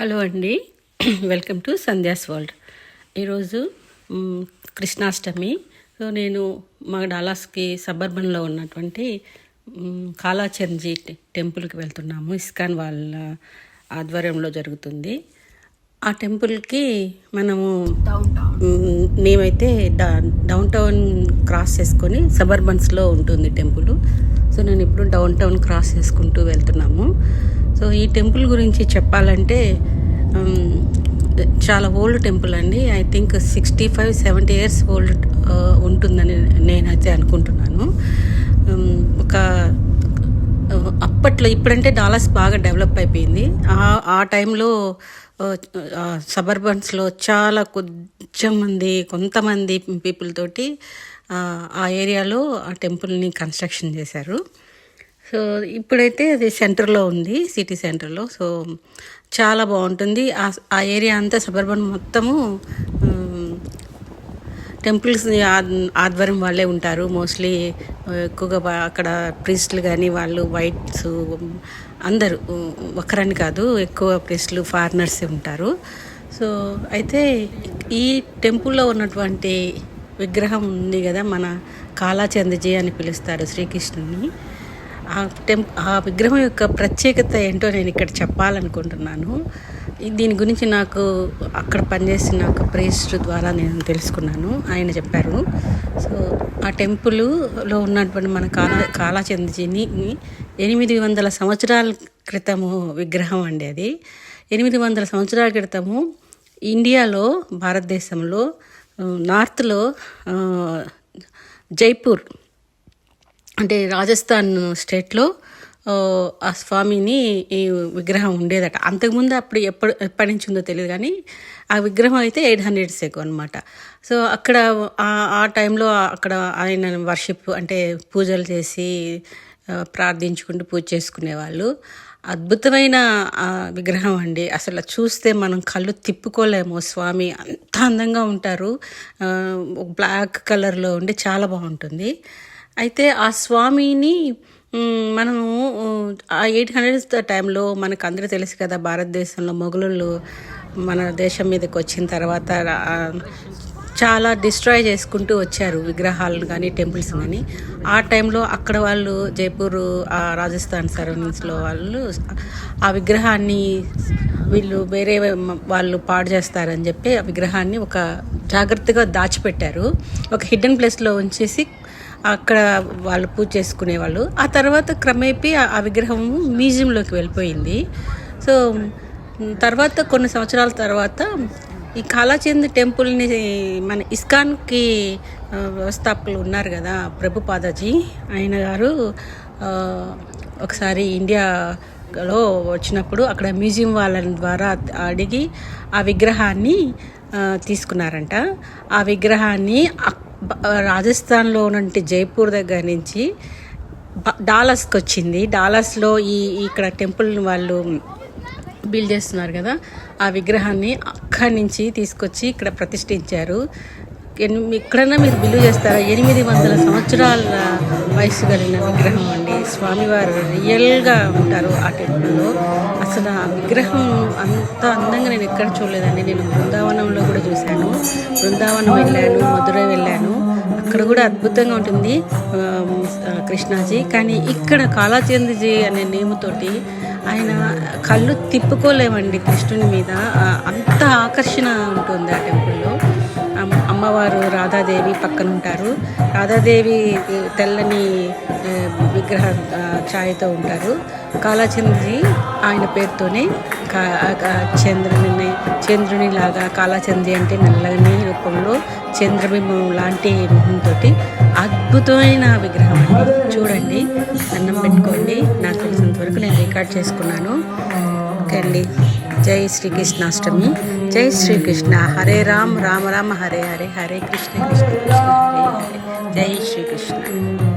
Hello అండి. Welcome to Sandhya's world ఈరోజు Krishnashtami. So నేను మా డాలాస్కి సబర్బన్లో ఉన్నటువంటి టె- టెంపుల్కి వెళ్తున్నాము. ఇస్కాన్ వాళ్ళ ఆధ్వర్యంలో జరుగుతుంది. ఆ టెంపుల్కి మనము మేమైతే డా డౌన్ టౌన్ క్రాస్ చేసుకొని సబర్బన్స్లో ఉంటుంది టెంపుల్. సో నేను ఇప్పుడు డౌన్ టౌన్ క్రాస్ చేసుకుంటూ వెళ్తున్నాము. సో ఈ టెంపుల్ గురించి చెప్పాలంటే చాలా ఓల్డ్ టెంపుల్ అండి. I think sixty five seventy years old ఉంటుందని నేనైతే అనుకుంటున్నాను. ఒక అప్పట్లో ఇప్పుడంటే డాలర్స్ బాగా డెవలప్ అయిపోయింది. ఆ టైంలో సబర్బన్స్లో చాలా కొంచెం మంది కొంతమంది పీపుల్ తోటి ఆ ఏరియాలో ఆ టెంపుల్ని కన్స్ట్రక్షన్ చేశారు. సో ఇప్పుడైతే అది సెంటర్లో ఉంది సిటీ సెంటర్లో. సో చాలా బాగుంటుంది. ఆ ఆ ఏరియా అంతా సబర్బన్ మొత్తము టెంపుల్స్ ఆ- ఆధ్వర్యం వాళ్ళే ఉంటారు. మోస్ట్లీ ఎక్కువగా అక్కడ ప్రీస్టులు కానీ వాళ్ళు వైట్స్ అందరూ ఒకరని కాదు ఎక్కువ ప్రీస్టులు ఫారినర్స్ ఉంటారు. సో అయితే ఈ టెంపుల్లో ఉన్నటువంటి విగ్రహం ఉంది కదా మన కాలాచందజీ అని పిలుస్తారు శ్రీకృష్ణుని. ఆ టెం ఆ విగ్రహం యొక్క ప్రత్యేకత ఏంటో నేను ఇక్కడ చెప్పాలనుకుంటున్నాను. దీని గురించి నాకు అక్కడ పనిచేసిన ఒక ప్రేస్ట్ ద్వారా నేను తెలుసుకున్నాను. ఆయన చెప్పారు. సో ఆ టెంపుల్లో ఉన్నటువంటి మన కాలా కాలాచంద్రజీని ఎనిమిది వందల సంవత్సరాల క్రితము విగ్రహం అండి అది. ఎనిమిది వందల సంవత్సరాల క్రితము ఇండియాలో భారతదేశంలో నార్త్లో జైపూర్ అంటే రాజస్థాన్ స్టేట్లో ఆ, స్వామిని ఈ విగ్రహం ఉండేదట. అంతకుముందు అప్పుడు ఎప్పుడు ఎప్పటి నుంచి ఉందో తెలియదు కానీ ఆ విగ్రహం అయితే ఎయిట్ హండ్రెడ్ ఎక్కువ అనమాట సో అక్కడ ఆ- టైంలో అక్కడ ఆయన వర్షిప్ అంటే పూజలు చేసి ప్రార్థించుకుంటూ పూజ చేసుకునేవాళ్ళు. అద్భుతమైన విగ్రహం అండి. అసలు చూస్తే మనం కళ్ళు తిప్పుకోలేము. స్వామి అంత అందంగా ఉంటారు. బ్లాక్ కలర్లో ఉండి చాలా బాగుంటుంది. అయితే ఆ స్వామిని మనము ఆ ఎయిట్ హండ్రెడ్స్ టైంలో మనకు అందరూ తెలుసు కదా భారతదేశంలో మొఘలులు మన దేశం మీదకి వచ్చిన తర్వాత చాలా డిస్ట్రాయ్ చేసుకుంటూ వచ్చారు విగ్రహాలను కానీ టెంపుల్స్ కానీ ఆ టైంలో అక్కడ వాళ్ళు జైపూర్ ఆ రాజస్థాన్ సరౌండింగ్స్లో వాళ్ళు ఆ విగ్రహాన్ని వీళ్ళు వేరే వాళ్ళు పాడు చేస్తారని చెప్పి ఆ విగ్రహాన్ని ఒక జాగ్రత్తగా దాచిపెట్టారు. ఒక హిడెన్ ప్లేస్లో ఉంచేసి అక్కడ వాళ్ళు పూజ చేసుకునేవాళ్ళు. ఆ తర్వాత క్రమేపీ ఆ- విగ్రహం మ్యూజియంలోకి వెళ్ళిపోయింది. సో తర్వాత కొన్ని సంవత్సరాల తర్వాత ఈ కాలాచంద్ టెంపుల్ని మన ఇస్కాన్కి వ్యవస్థాపకులు ఉన్నారు కదా ప్రభుపాదాజీ ఆయన గారు ఒకసారి ఇండియాలో వచ్చినప్పుడు అక్కడ మ్యూజియం వాళ్ళ ద్వారా అడిగి ఆ విగ్రహాన్ని తీసుకున్నారంట. ఆ విగ్రహాన్ని రాజస్థాన్లో ఉన్నటువంటి జైపూర్ దగ్గర నుంచి డాలస్కి వచ్చింది. డాలస్లో ఈ ఇక్కడ టెంపుల్ వాళ్ళు బిల్డ్ చేస్తున్నారు కదా ఆ విగ్రహాన్ని అక్కడి నుంచి తీసుకొచ్చి ఇక్కడ ప్రతిష్ఠించారు. ఎక్కడన్నా మీరు బిల్లు చేస్తారా? ఎనిమిది వందల సంవత్సరాల వయసు కలిగిన విగ్రహం అండి. స్వామివారు రియల్గా ఉంటారు ఆ టెంపుల్లో. అసలు ఆ విగ్రహం అంత అందంగా నేను ఎక్కడ చూడలేదండి. నేను బృందావనంలో కూడా చూశాను. బృందావనం వెళ్ళాను మధురై వెళ్ళాను. అక్కడ కూడా అద్భుతంగా ఉంటుంది కృష్ణాజీ. కానీ ఇక్కడ కాళాచంద్రజీ అనే నేముతోటి ఆయన కళ్ళు తిప్పుకోలేమండి కృష్ణుని మీద. అంత ఆకర్షణ ఉంటుంది ఆ టెంపుల్లో. అమ్మవారు రాధాదేవి పక్కన ఉంటారు రాధాదేవి తెల్లని విగ్రహ ఛాయతో ఉంటారు. కాలాచంద్రజీ ఆయన పేరుతోనే కా చంద్రుని చంద్రుని లాగా కాలాచంద్రి అంటే నల్లని రూపంలో చంద్రబింబం లాంటి ముఖంతో అద్భుతమైన విగ్రహం అండి. చూడండి అన్నం పెట్టుకోండి. నాకు తెలిసినంత వరకు నేను రికార్డ్ చేసుకున్నాను. ఓకే అండి. जय श्री कृष्णाष्टमी, जय श्री कृष्ण। हरे राम राम राम, हरे हरे हरे कृष्ण कृष्ण कृष्ण, हरे हरे। जय Shri Krishna.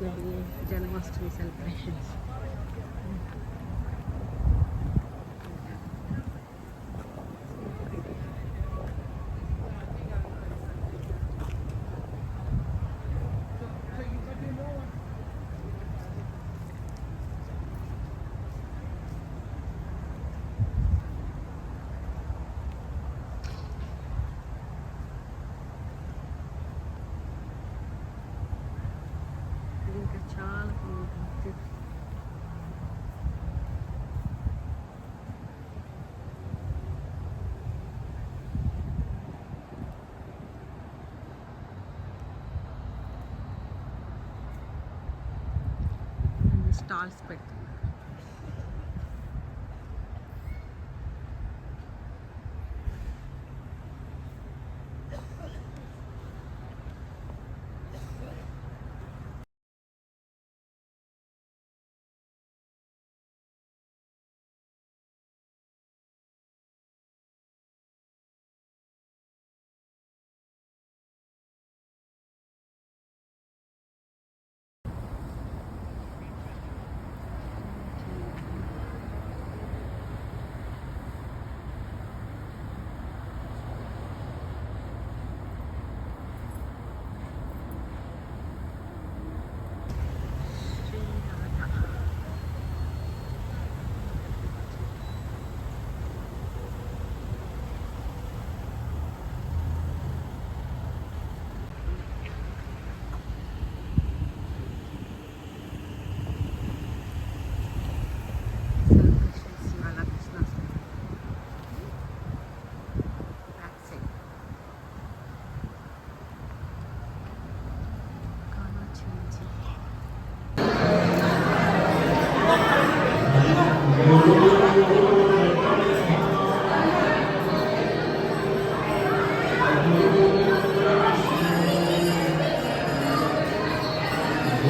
going to be generosity. Stalls పెడుతున్నారు